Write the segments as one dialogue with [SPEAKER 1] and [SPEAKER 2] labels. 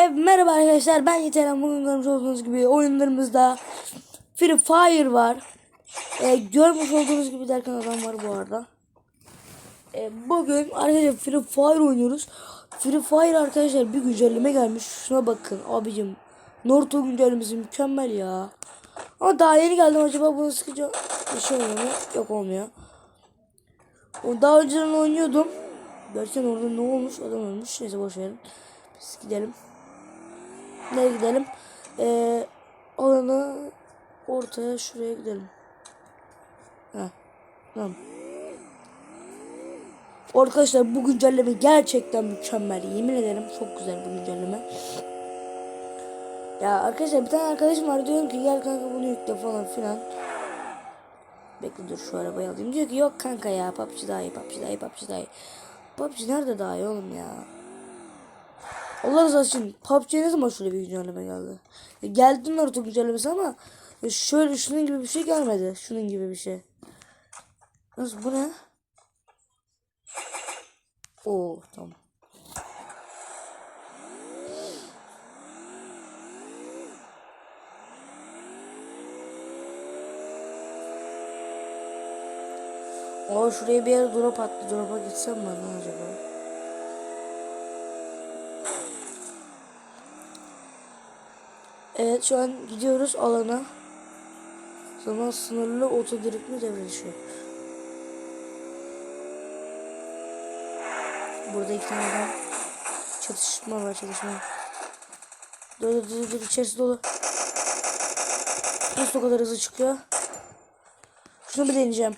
[SPEAKER 1] Evet, merhaba arkadaşlar ben Yeterem bugün görmüş olduğunuz gibi oyunlarımızda Free Fire var. Ee, görmüş olduğunuz gibi derken adam var bu arada. Ee, bugün arkadaşlar Free Fire oynuyoruz. Free Fire arkadaşlar bir güncelleme gelmiş. Şuna bakın abicim. Naruto güncellemesi mükemmel ya. Ama daha yeni geldim acaba bunu sıkıcı bir şey oluyor mu? Yok olmuyor. Daha önceden oynuyordum. Gerçekten orada ne olmuş? Adam ölmüş. Neyse boş verin. Biz gidelim. Nereye gidelim? Ee, alanı ortaya şuraya gidelim. Ha, tamam. Arkadaşlar bu güncelleme gerçekten mükemmel. Yemin ederim çok güzel bu güncelleme. Ya arkadaşlar bir tane arkadaşım var diyorum ki gel kanka bunu yükle falan filan. Bekle dur şu arabayı alayım. Diyor ki yok kanka ya PUBG daha iyi PUBG daha iyi PUBG daha iyi. PUBG nerede daha iyi oğlum ya? Allah razı olsun. PUBG'ye ne zaman şöyle bir güncelleme geldi? Ya geldi Naruto güncellemesi ama ya şöyle şunun gibi bir şey gelmedi. Şunun gibi bir şey. Nasıl bu ne? Oo tamam. Aa şuraya bir yere drop attı. Drop'a gitsem ne acaba? Evet şu an gidiyoruz alana. Zaman sınırlı otodirikmi devreleşiyor. Burada iki tane adam çatışma var çatışma. Dur dur dur dur içerisi dolu. Nasıl o kadar hızlı çıkıyor? Şunu bir deneyeceğim.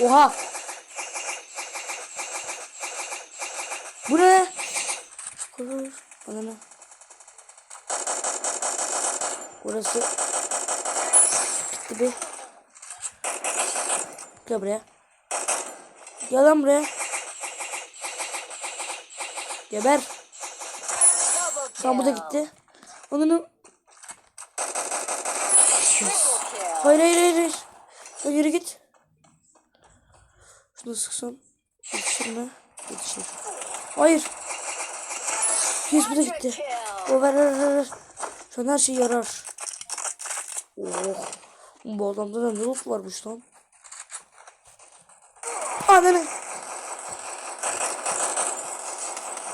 [SPEAKER 1] Oha! Bu ne? Kurur. Bana ne? Burası gitti bir. Gel buraya. Gel lan buraya. Geber. Tamam bu da gitti. Onun Hayır hayır hayır. hayır. Ya yürü git. Şunu sıksam yetişir mi? Yetişir. Hayır. Yes bu da gitti. O ver ver. ver. Şu an her şey yarar. Oh. Bu adamda da ne loot varmış lan. Ananı.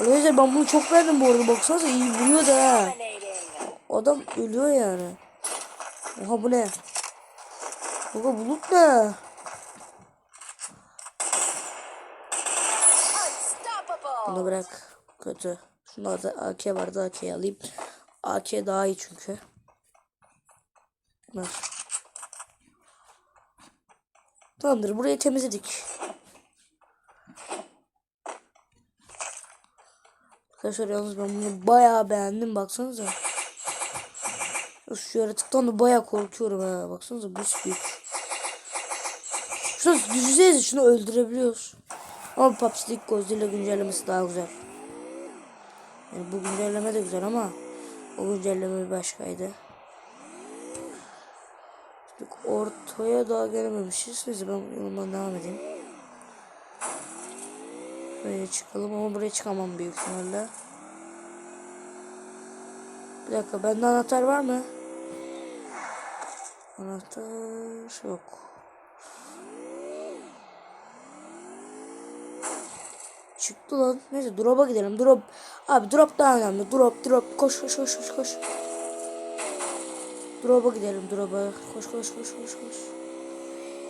[SPEAKER 1] Arkadaşlar ben bunu çok beğendim bu arada. Baksanıza iyi vuruyor da. Adam ölüyor yani. Oha bu ne? Baba bulut ne? Bunu bırak. Kötü. Şunlarda AK vardı. AK'yi alayım. AK daha iyi çünkü. Ver. Tamamdır. Burayı temizledik. Arkadaşlar yalnız ben bunu bayağı beğendim. Baksanıza. Şu yaratıktan da bayağı korkuyorum ha. Baksanıza bu büyük. Şunu düşünsenize şunu öldürebiliyoruz. Ama PUBG'deki Godzilla güncellemesi daha güzel. Yani bu güncelleme de güzel ama o güncelleme başkaydı. Ortaya daha gelememişiz. Neyse ben yolumdan devam edeyim. Buraya çıkalım ama buraya çıkamam büyük ihtimalle. Bir dakika bende anahtar var mı? Anahtar yok. Çıktı lan. Neyse drop'a gidelim. Drop. Abi drop daha önemli. Drop drop. Koş koş koş koş koş. Drop'a gidelim drop'a. Koş koş koş koş koş.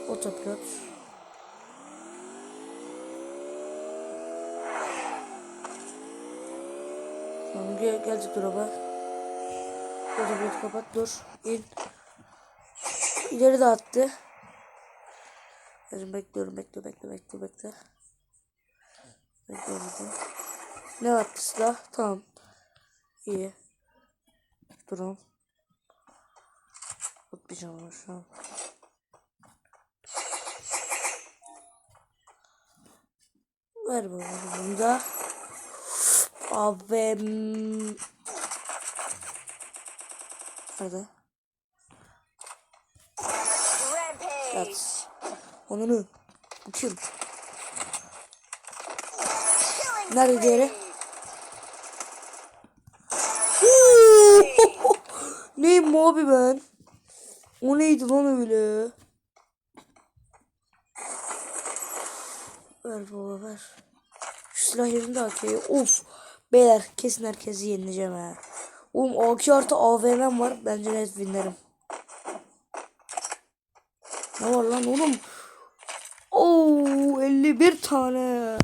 [SPEAKER 1] Otopilot. Tamam gel, geldik drop'a. Otopilot kapat dur. İn. İleri de attı. Şimdi bekliyorum bekle bekle bekle bekle. Bekliyorum. Ne attı silah? Tamam. İyi. Durun. Bakmayacağım onu şu an. Ver bakalım bunu da. Abi. Nerede? Yat. Onunu. Bakıyorum. Nerede diğeri? Neyim abi be? O neydi lan öyle? Ver baba ver. Şu silah yerinde AK'yi. Of. Beyler kesin herkesi yenileceğim ha. Oğlum AK artı AVM'm var. Bence net winlerim. Ne var lan oğlum? Oo 51 tane.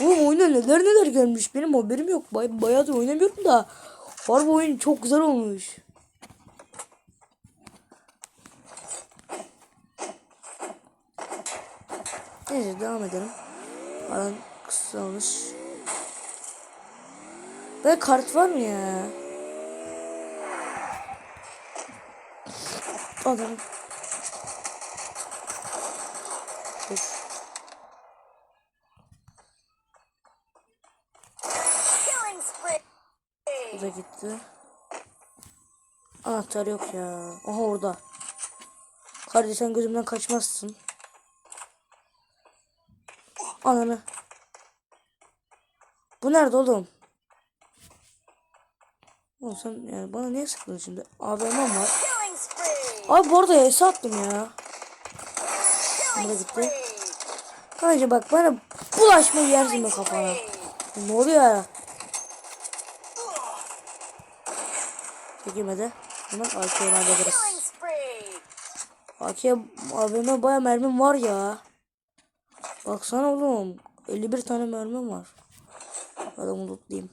[SPEAKER 1] Oğlum oyuna neler neler gelmiş. Benim haberim yok. Bay bayağıdır oynamıyorum da. Harbi oyun çok güzel olmuş. Neyse devam edelim. Alan kısalmış. Böyle kart var mı ya? Adam. Da gitti. Anahtar yok ya. Aha orada. Kardeş sen gözümden kaçmazsın. Ananı. Bu nerede oğlum? Oğlum sen yani bana niye sıkıldın şimdi? AVM'm var. Abi bu arada ES attım ya.
[SPEAKER 2] Killing
[SPEAKER 1] gitti. Kanka bak bana bulaşma yersin be kafana. Ne oluyor ya? Çekilmedi. Hemen AK'ye hallederiz.
[SPEAKER 2] Killing spree.
[SPEAKER 1] AK'ye AVM baya mermim var ya. Baksana oğlum. 51 tane mermim var. Adamı lootlayayım.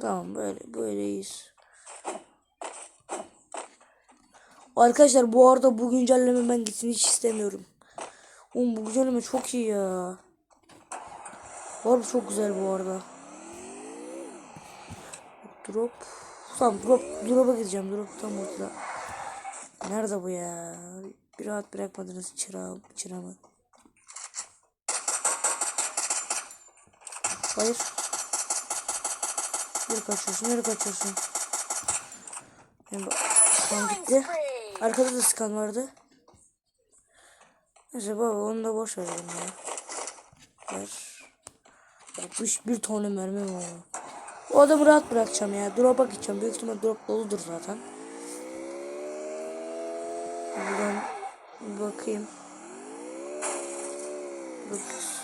[SPEAKER 1] Tamam böyle böyleyiz. Arkadaşlar bu arada bu güncelleme ben gitsin hiç istemiyorum. Oğlum bu güncelleme çok iyi ya. Harbi çok güzel bu arada. Drop. Tamam drop. Drop'a gideceğim. Drop tam ortada. Nerede bu ya? Bir rahat bırakmadınız çırağım, çırağımı. Hayır. Nereye kaçıyorsun? Nereye kaçıyorsun? Yani Skan gitti. Arkada da skan vardı. Neyse baba onu da boş verelim ya. Ver. 61 tane mermi var. O adamı rahat bırakacağım ya. Drop'a gideceğim. Büyük ihtimal drop doludur zaten. Buradan bir bakayım. 9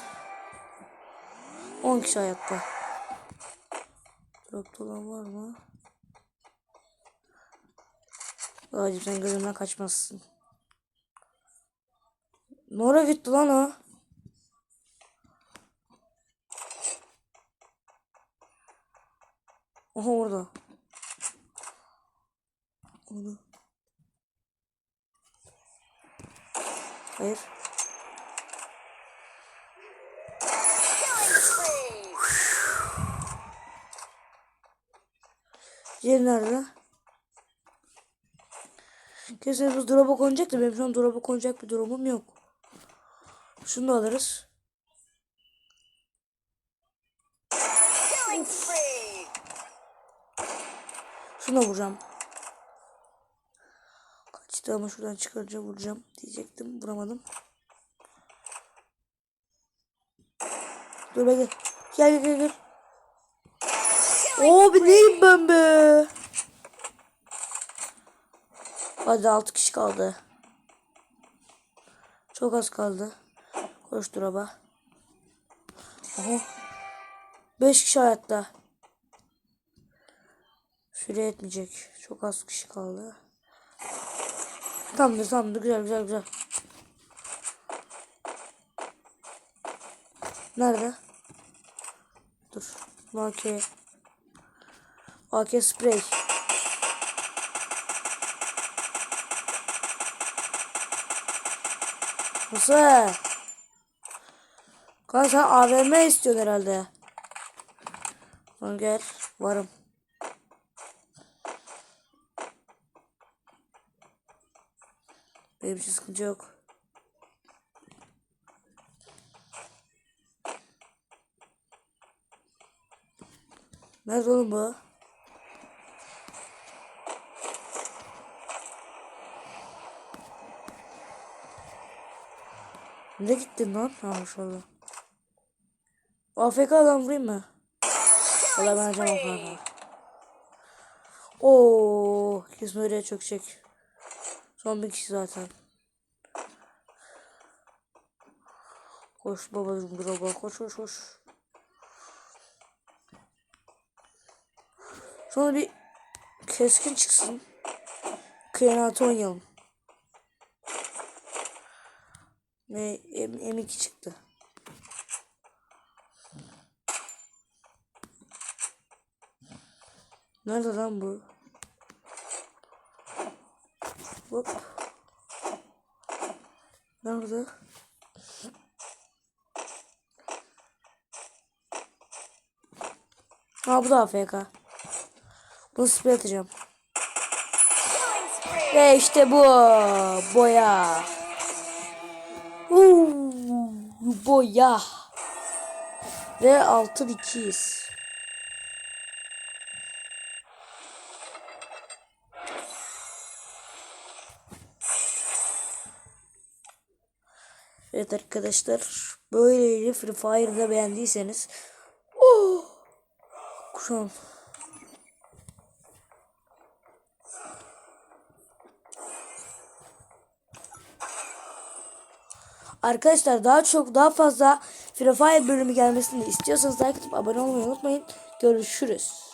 [SPEAKER 1] 10 kişi hayatta. Drop olan var mı? Hacım sen gözümden kaçmazsın. Nora gitti lan o. Aha orada. Onu. Hayır. Yer nerede? Kesin bu drop'a konacak da benim şu an drop'a konacak bir durumum yok. Şunu da alırız. Şuna vuracağım. Kaçtı ama şuradan çıkarınca vuracağım diyecektim. Vuramadım. Dur bekle. Gel gel gel gel. Abi neyim ben be? Hadi 6 kişi kaldı. Çok az kaldı. Koş duraba. Aha. 5 kişi hayatta. Süre etmeyecek. Çok az kişi kaldı. Tamamdır tamamdır güzel güzel güzel. Nerede? Dur. AK. AK sprey. Nasıl? Kanka sen AVM istiyorsun herhalde. Lan gel. Varım. Benim için sıkıntı yok. Nerede oğlum bu? Ne gittin lan? Ha maşallah. AFK adam vurayım mı? Valla ben acaba kanka. Oo, kesin oraya çökecek. Son bir kişi zaten. Koş babacım droba koş koş koş. Sonra bir keskin çıksın. Kıyanatı oynayalım. Ne M, M2 çıktı. Nerede lan bu? Hop. Nerede? Ha bu da AFK. Bunu spray atacağım. Ve işte bu. Boya. Uuu, boya. Ve altın ikiyiz. Evet arkadaşlar. Böyleydi Free Fire'da beğendiyseniz. Oh! An Arkadaşlar daha çok daha fazla Free Fire bölümü gelmesini istiyorsanız like atıp abone olmayı unutmayın. Görüşürüz.